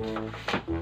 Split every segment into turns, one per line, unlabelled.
Música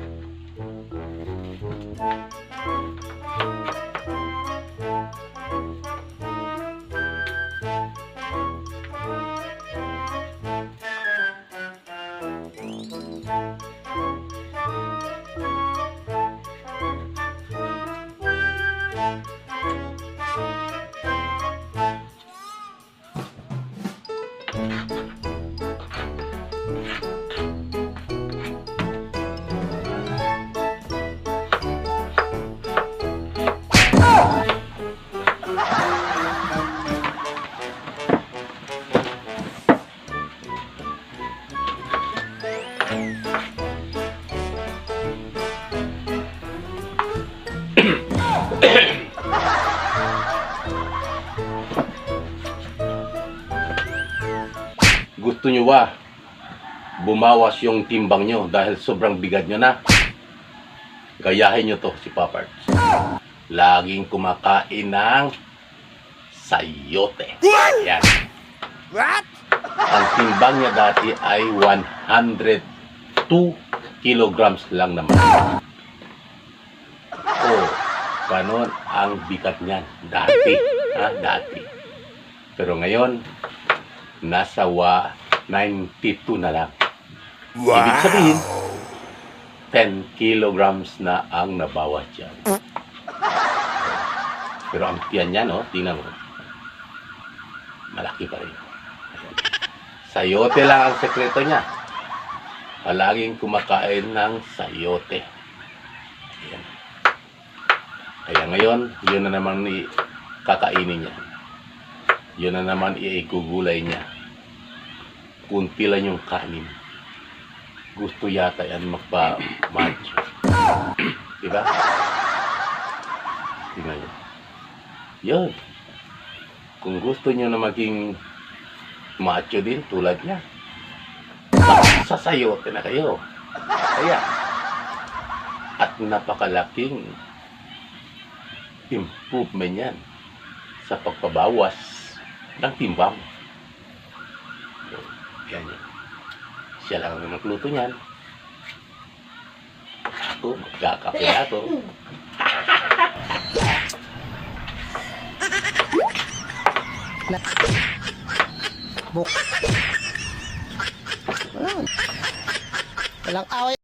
Gusto nyo ba bumawas yung timbang nyo dahil sobrang bigat nyo na? Gayahin nyo to si Papards. Laging kumakain ng sayote. Yan.
What?
Ang timbang niya dati ay 102 kilograms lang naman. Oh, ganon ang bigat niyan. Dati. Ha? Dati. Pero ngayon, nasa wa 92 na lang. Ibig sabihin, 10 kilograms na ang nabawas dyan. Pero ang tiyan niya, no? Tingnan mo. Malaki pa rin. Sayote lang ang sekreto niya. Palaging kumakain ng sayote. Ayan. Kaya ngayon, yun na naman i kakainin niya. Yun na naman iigugulay niya. Kunti lang yung kanin. Gusto yata yan magpa-macho. diba? Tingnan niyo. Yun. Kung gusto niyo na maging macho din tulad niya, sasayote na kayo. Kaya, at napakalaking improvement yan sa pagpabawas ng timbang. Yan yan. Siya lang ang nagluto niyan. Ako, magkakape na ako.
Buk. Wala. Walang away.